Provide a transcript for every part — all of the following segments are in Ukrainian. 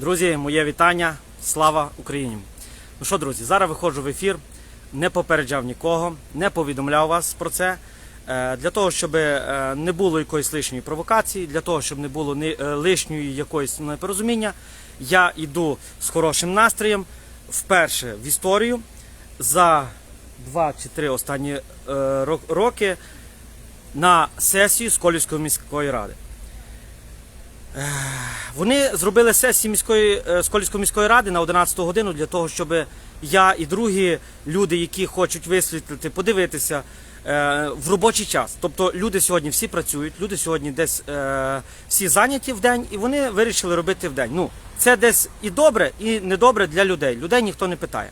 Друзі, моє вітання. Слава Україні! Ну що, друзі, зараз виходжу в ефір. Не попереджав нікого, не повідомляв вас про це. Е, Для того, щоб е, не було якоїсь лишньої провокації, для того, щоб не було е, лишньої якоїсь непорозуміння, я йду з хорошим настроєм вперше в історію за два чи три останні роки на сесію Сколівської міської ради. Вони зробили сесію міської е, Сколівської міської ради на 11 годину для того, щоб я і другі люди, які хочуть висвітлити, подивитися е, в робочий час. Тобто люди сьогодні всі працюють, люди сьогодні десь е, всі зайняті в день, і вони вирішили робити в день. Ну, це десь і добре, і недобре для людей. Людей ніхто не питає.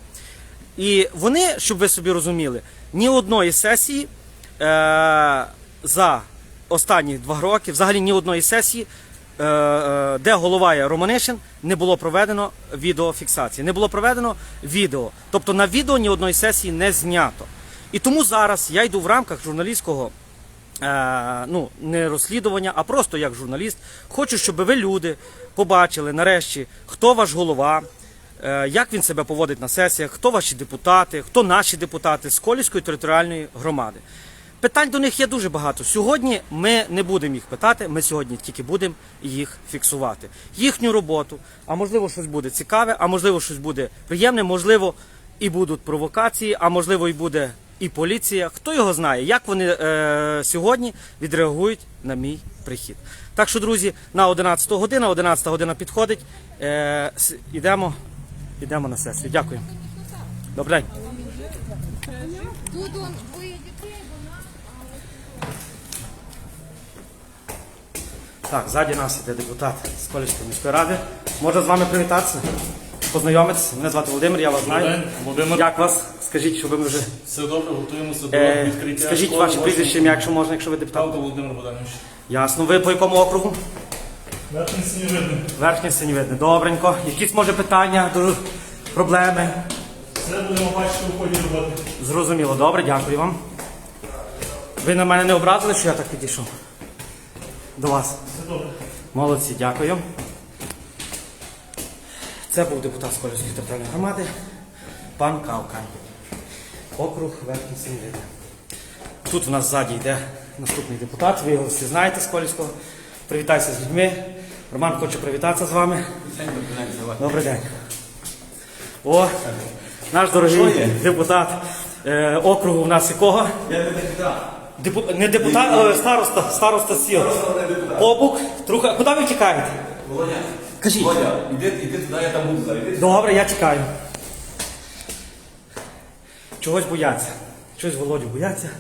І вони, щоб ви собі розуміли, ні одної сесії е, за останні два роки, взагалі ні одної сесії, е, е, де голова є Романишин, не було проведено відеофіксації, не було проведено відео. Тобто на відео ні одної сесії не знято. І тому зараз я йду в рамках журналістського е, ну, не розслідування, а просто як журналіст. Хочу, щоб ви люди побачили нарешті, хто ваш голова, е, як він себе поводить на сесіях, хто ваші депутати, хто наші депутати з Колівської територіальної громади. Питань до них є дуже багато. Сьогодні ми не будемо їх питати, ми сьогодні тільки будемо їх фіксувати. Їхню роботу, а можливо, щось буде цікаве, а можливо, щось буде приємне, можливо, і будуть провокації, а можливо, і буде і поліція. Хто його знає, як вони е, сьогодні відреагують на мій прихід. Так що, друзі, на 11 година, 11 година підходить. Е, ідемо, ідемо на сесію. Дякую. Добрий Так, ззаді нас іде депутат з Колівської міської ради. Можна з вами привітатися, познайомитися. Мене звати Володимир, я вас знаю. Володимир. Як вас? Скажіть, щоб ми вже. Все добре, готуємося до Е, відкриття. скажіть школи ваше прізвище, ім'я, якщо можна, якщо ви депутат. Павло Володимир Богданович. Ясно. Ви по якому округу? Верхній синьовидний. Верхнє синівидне. Добренько. Якісь може питання, дуже проблеми. Все будемо бачити у ході роботи. Зрозуміло, добре, дякую вам. Ви на мене не образили, що я так підійшов? До вас. Добре. Молодці, дякую. Це був депутат Сколівської територіальної громади, пан Кавкань. Округ Верхній Сінвіди. Тут у нас ззаді йде наступний депутат, ви його всі знаєте з Колівського. Привітайся з людьми. Роман хоче привітатися з вами. Добрий день. О, наш дорогий депутат е, округу у нас якого? Депу... Не депутат, а староста, староста сіл. Обук, труха. Куди ви тікаєте? Володя, Кажіть. Володя, іди, іди туди, я там буду зараз. Іди. Добре, я тікаю. Чогось бояться. Чогось Володю бояться.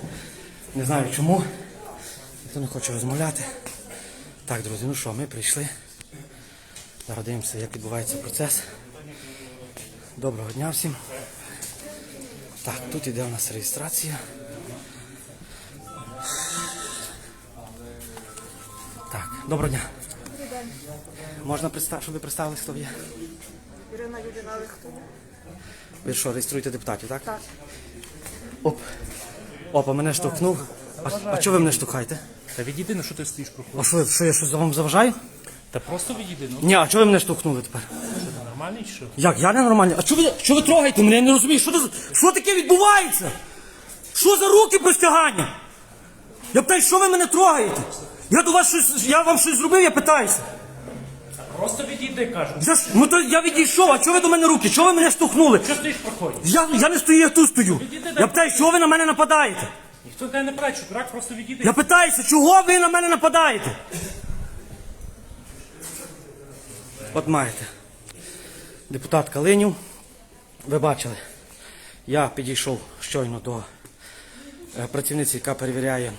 Не знаю чому. Ніхто не хоче розмовляти. Так, друзі, ну що, ми прийшли. Зараз дивимося, як відбувається процес. Доброго дня всім. Так, тут іде у нас реєстрація. Доброго дня. Можна представ... щоб ви представили, хто ви є? Ірина Юдина Лихту. Ви що, реєструєте депутатів, так? Так. Оп. Опа, мене штовхнув. А, а чого ви мене штовхаєте? Та відійди, на що ти стоїш? А що, що я щось вам заважаю? Та просто відійди, ну Ні, а чого ви мене штовхнули тепер? що ти нормальний чи що? Як? Я ненормальний. А чого ви, що ви трогаєте мене? Я не розумію. Що, це, за- що таке відбувається? Що за руки простягання? Я питаю, що ви мене трогаєте? Я до вас щось, я вам щось зробив, я питаюся. Просто відійди, кажу. Я ж, ну то я відійшов, а чого ви до мене руки? Чого ви мене штовхнули? Що стоїш проходиш? Я, я не стою, я тут стою. Відійди, Я питаю, чого ви на мене нападаєте? Ніхто тебе не прачу, дурак, просто відійди. Я питаюся, чого ви на мене нападаєте? От маєте. Депутат Калинів. Ви бачили, я підійшов щойно до е, працівниці, яка перевіряє,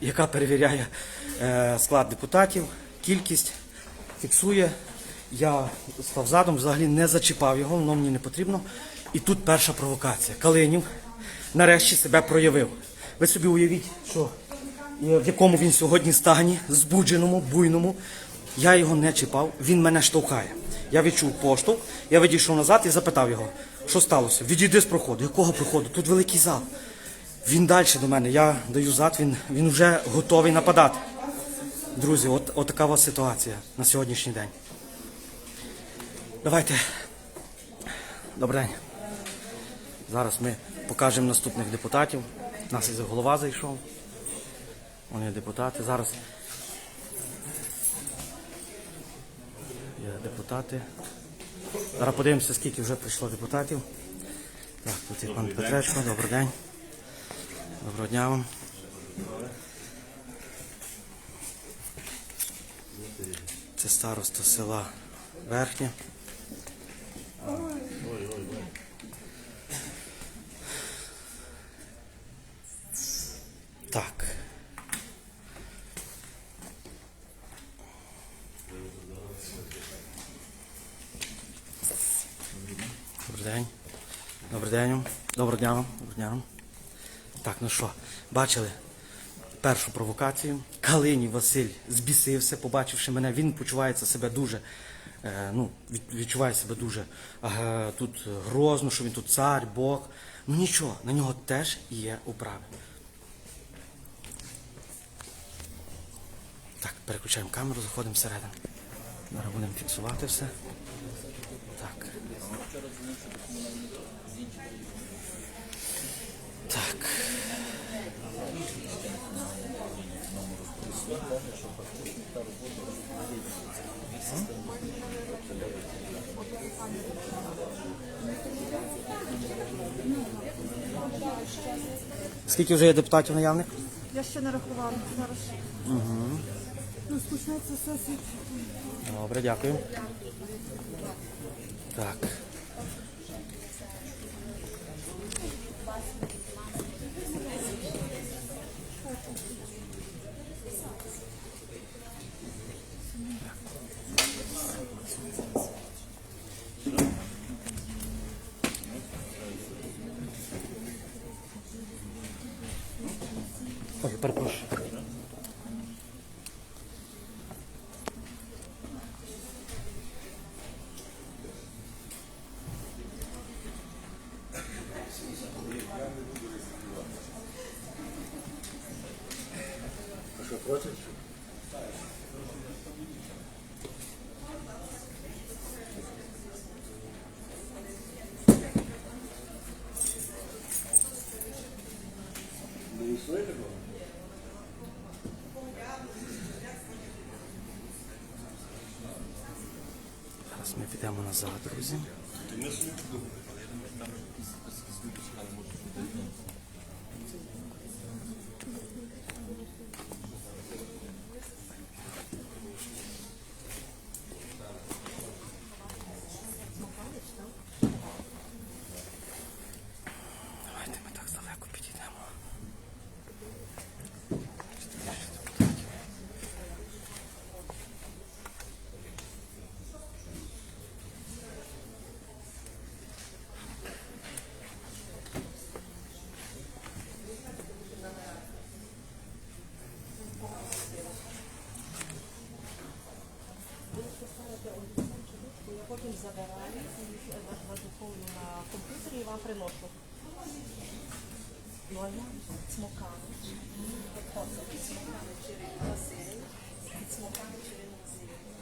яка перевіряє е, склад депутатів, кількість, фіксує. Я став задом, взагалі не зачіпав його, воно мені не потрібно. І тут перша провокація. Калинів нарешті себе проявив. Ви собі уявіть, що е, в якому він сьогодні стані, збудженому, буйному. Я його не чіпав, він мене штовхає. Я відчув поштовх, я відійшов назад і запитав його, що сталося? Відійди з проходу. Якого проходу? Тут великий зал. Він далі до мене, я даю зад, він, він вже готовий нападати. Друзі, от, от така от ситуація на сьогоднішній день. Давайте. Добрий день. Зараз ми покажемо наступних депутатів. У нас і голова зайшов. Вони депутати. Зараз є депутати. Зараз подивимося, скільки вже прийшло депутатів. Так, тут є пан Петречко, добрий день. Доброго дня вам. Це староста села Верхнє. Так. Добрий день. Добрий день. Доброго дня вам. Доброго дня вам. Так, ну що, бачили першу провокацію. Калиній Василь збісився, побачивши мене, він почувається себе дуже, е, ну, відчуває себе дуже е, тут грозно, що він тут цар, Бог. Ну нічого, на нього теж є управи. Так, переключаємо камеру, заходимо всередину. Зараз будемо фіксувати все. Так. Так. Скільки вже є депутатів наявних? Я ще не рахувала зараз. Ну, спочнеться сесія. Добре, дякую. Так. Зараз ми підемо назад, друзі. Давайте ми так здалеку підійдемо. Я потім забираю, надуховую на комп'ютері і вам приношу. Ну, а я Цмоканич, Цмоканич Ірина Васильівна, і Цмоканич Ірина Васильівна.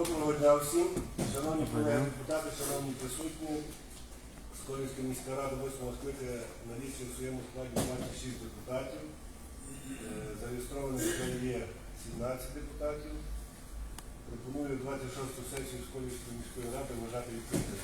Доброго дня всім. Шановні колеги депутати, шановні присутні. Сколівська міська рада 8 скликає налічує в своєму складі 26 депутатів. Е, Зареєстрованих вже 13 депутатів. Пропоную 26 сесію Скорівської міської ради вважати відкритою.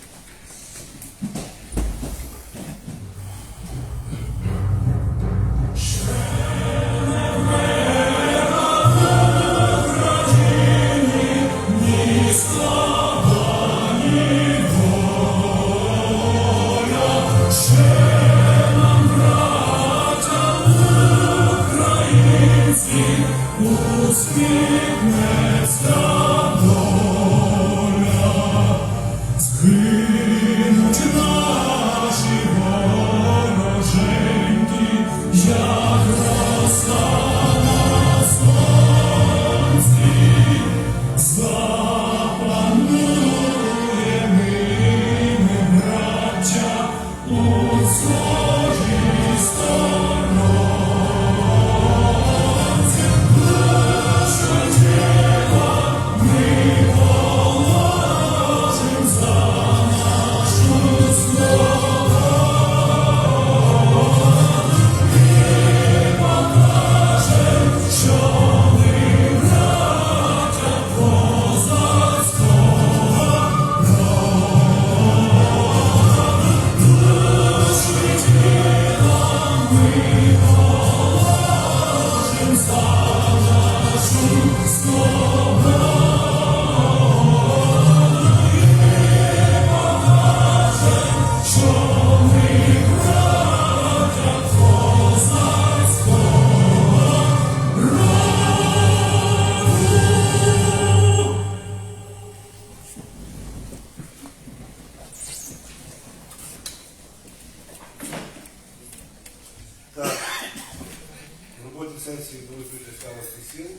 Старості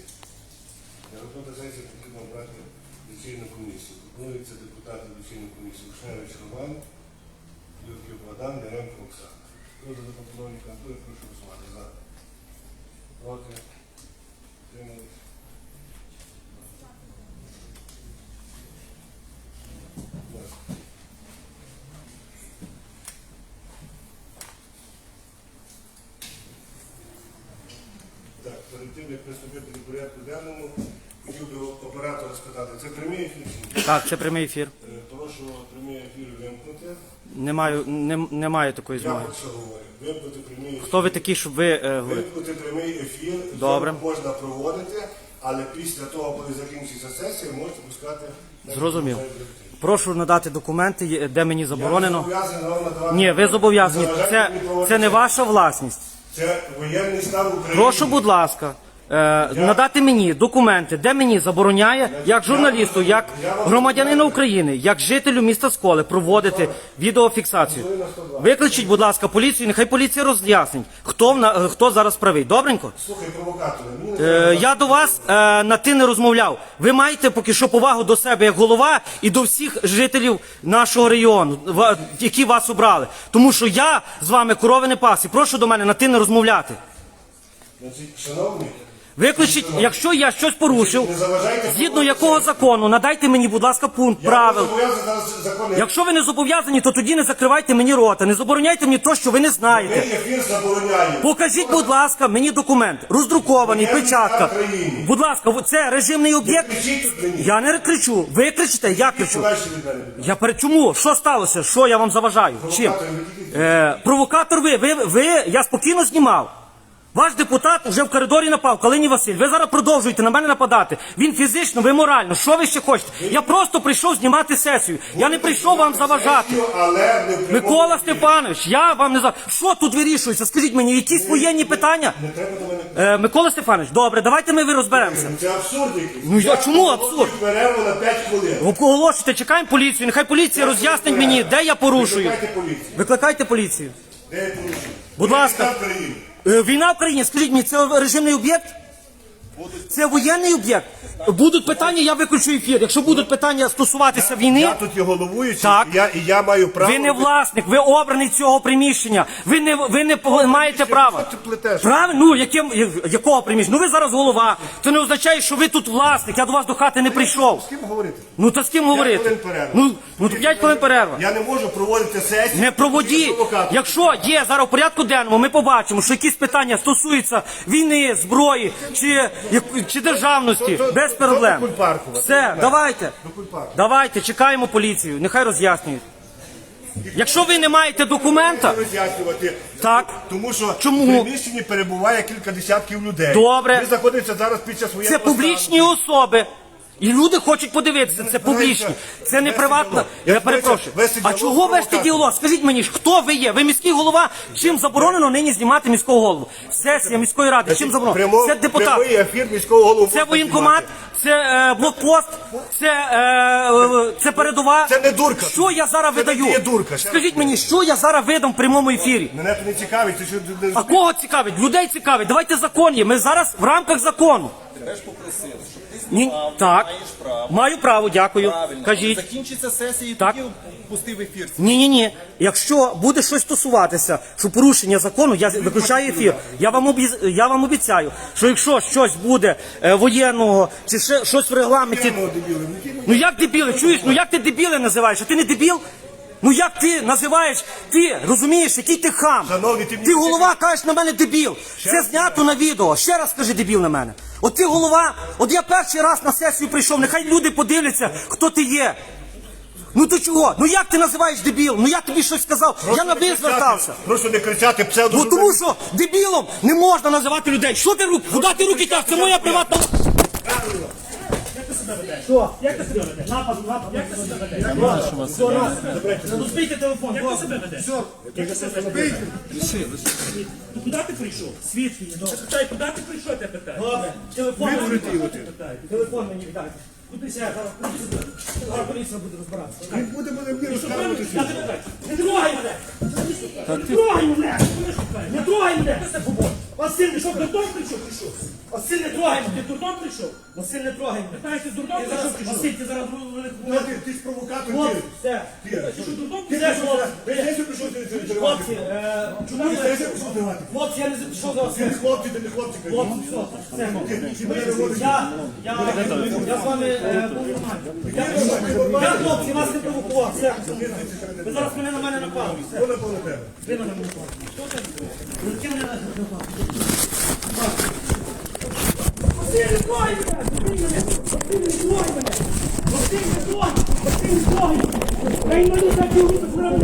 сіл. роботу сесії потрібно обрати лічильну комісію. Пропонується депутати лічильної комісії Ушневич Роман, Юрків Богдан, Яремко Оксана. Хто за запропоновані кандидатури, прошу голосувати. За. Проти. Утримались. Тим, як приступити до порядку денному, хотів би оператора спитати, це прямий ефір? Так, це прямий ефір. Е, Прошу прямий ефір вимкнути. Немає, не, немає такої Я змоги. от що говорю. Вимкнути прямий ефір. Хто ви такі, щоб ви е, говорили? Вимкнути прямий ефір. Добре. Можна проводити, але після того, коли закінчиться сесія, можете пускати. так, Зрозумів. Прошу надати документи, є- де мені Я заборонено. зобов'язаний вам надавати. Ні, ви зобов'язані. Заважайте Це, мені проводити це не ваша власність. Це воєнний стан України. Прошу, будь ласка, е, надати мені документи, де мені забороняє, як журналісту, як громадянину України, як жителю міста Сколи проводити відеофіксацію. Викличіть, будь ласка, поліцію, нехай поліція роз'яснить, хто, в на- хто зараз правий. Добренько? Слухай, провокатори, мені не Е, я до вас е, на ти не розмовляв. Ви маєте поки що повагу до себе як голова і до всіх жителів нашого району, ва- які вас обрали. Тому що я з вами корови не пас і прошу до мене на ти не розмовляти. Значить, шановні, Виключіть, якщо я щось порушив, не заважайте. згідно якого закону, надайте мені, будь ласка, пункт Я правил. зобов'язаний зараз закони. Якщо ви не зобов'язані, то тоді не закривайте мені рота, не забороняйте мені то, що ви не Ми знаєте. ефір забороняємо. Покажіть, будь ласка, мені документ, роздрукований, Я печатка. Будь ласка, це режимний об'єкт. Кричіть тут мені. Я не кричу. Ви кричите, я кричу. Подальше від мене. Я перед чому? Що сталося? Що я вам заважаю? Чим? Провокатори, ви Е, провокатор ви, ви, ви, я спокійно знімав. Ваш депутат вже в коридорі напав, Калині Василь. Ви зараз продовжуєте на мене нападати. Він фізично, ви морально. Що ви ще хочете? Я просто прийшов знімати сесію. Я не прийшов вам заважати. Микола. Степанович, я вам не за що тут вирішується? Скажіть мені, якісь воєнні питання? Не треба до мене. Е, Микола Степанович, добре, давайте ми ви розберемося. Це абсурд якийсь. Ну, я- чому абсурд? перерву на 5 хвилин. Оголошуйте, чекаємо поліцію. Нехай поліція роз'яснить мені, де я порушую. Викликайте поліцію. Викликайте поліцію. Де я порушую? Будь ласка. Е, Війна в країні, скажіть мені, це режимний об'єкт? Це воєнний об'єкт. Будуть питання, я виключу ефір. Якщо будуть питання стосуватися війни, Я тут є головуючий, Так. і я, і я маю право. ви не власник, ви обраний цього приміщення. Ви не ви не пов- маєте права. Що ти плетеш? Правильно? Ну яким якого приміщення? Ну ви зараз голова. Це не означає, що ви тут власник. Я до вас до хати не прийшов. З ким говорити? Ну то з ким говорити? хвилин перерва. Ну ну то 5 хвилин перерва. Я не можу проводити сесію. Не проводіть. Якщо є зараз в порядку денному, ми побачимо, що якісь питання стосуються війни, зброї чи як- чи державності, То- то- без то проблем. до Все, давайте. До. Давайте, чекаємо поліцію, нехай роз'яснюють. Якщо ви не маєте документа, роз'яснювати. Так. Тому що Чому? в приміщенні перебуває кілька десятків людей. Добре. Ви знаходиться зараз під час воєнного це публічні особи. І люди хочуть подивитися, це публічні, це не діалог. Я перепрошую. А чого вести діалог? Скажіть мені, хто ви є? Ви міський голова? Чим заборонено нині знімати міського голову? Сесія міської ради. Чим заборонено? Це депутат. Ефір міського голову. Це воєнкомат, це е, блокпост, це, е, це передова. Це не дурка. Що я зараз видаю? Скажіть мені, що я зараз видам в прямому ефірі? Мене це не цікавить. А кого цікавить? Людей цікавить. Давайте закон є. Ми зараз в рамках закону. Тебе ж попросили, щоб ти Ні, знімав, так. маєш право. Маю право, дякую. Правильно. Кажіть. Закінчиться сесія і Так. тоді пустив ефір. Ні, ні, ні. Якщо буде щось стосуватися, що порушення закону, я виключаю ефір. Я вам обіц... я вам обіцяю, що якщо щось буде е, воєнного чи ще щось в регламенті. Ну як дебіли? Чуєш? Ну як ти дебіли називаєш? А ти не дебіл? Ну як ти називаєш? Ти розумієш, який ти хам? Шановний, ти мені ти голова кажеш на мене дебіл. Це знято на відео. Ще раз скажи дебіл на мене. От ти голова, от я перший раз на сесію прийшов, нехай люди подивляться, хто ти є. Ну то чого? Ну як ти називаєш дебіл? Ну я тобі щось сказав. я на не кричати, звертався. Просто не кричати псевдо. Ну тому що дебілом не можна називати людей. Що ти руки? Куди ти руки тягнеш? Це моя приватна. Що? Як ти себе ведеш? Напад, напад. Як ти себе ведеш? Все, раз. Ну збийте телефон. Як ти себе ведеш? Все. Як ти себе ведеш? Ну куди ти прийшов? Свідки. Я питаю, куди ти прийшов, я питаю. Добре. Телефон мені віддайте. Телефон мені віддайте. Куди ся зараз? Поліція буде розбиратися. Він буде мене мені розказувати. Я тебе питаю. Не трогай мене! Не трогай мене! Не трогай мене! Василь, ти що, дурдом прийшов? Прийшов. Василь, не трогай мене! Ти дурдом прийшов? Василь, не трогай мене! Питаю, ти дурдом Ти зараз- прийшов? Василь, ти зараз Ну, ти- Ти ж провокатор. Хлопці, ти. все. Ти. Ти що, дурдом Ти Все, хлопці. ти прийшов Хлопці, е, чому Ти ви- прийшов тривати. Хлопці, я не запішов за вас. Ти не хлопці, ти не хлопці. кажу. Хлопці, все, все, хлопці. Ти мене виводиш. Я, я, я з вами е, був нормально. Я, я, хлопці, вас не провокував. Все. Ви зараз мене на мене напали. Все. Напав тебе? Ви мене напали. Хто це? Ти мене напали. Василь, не трогай мене! Василь, мене! Василь, не трогай мене! Василь, не трогай! Василь, не трогай! Я й мене так юру, так мене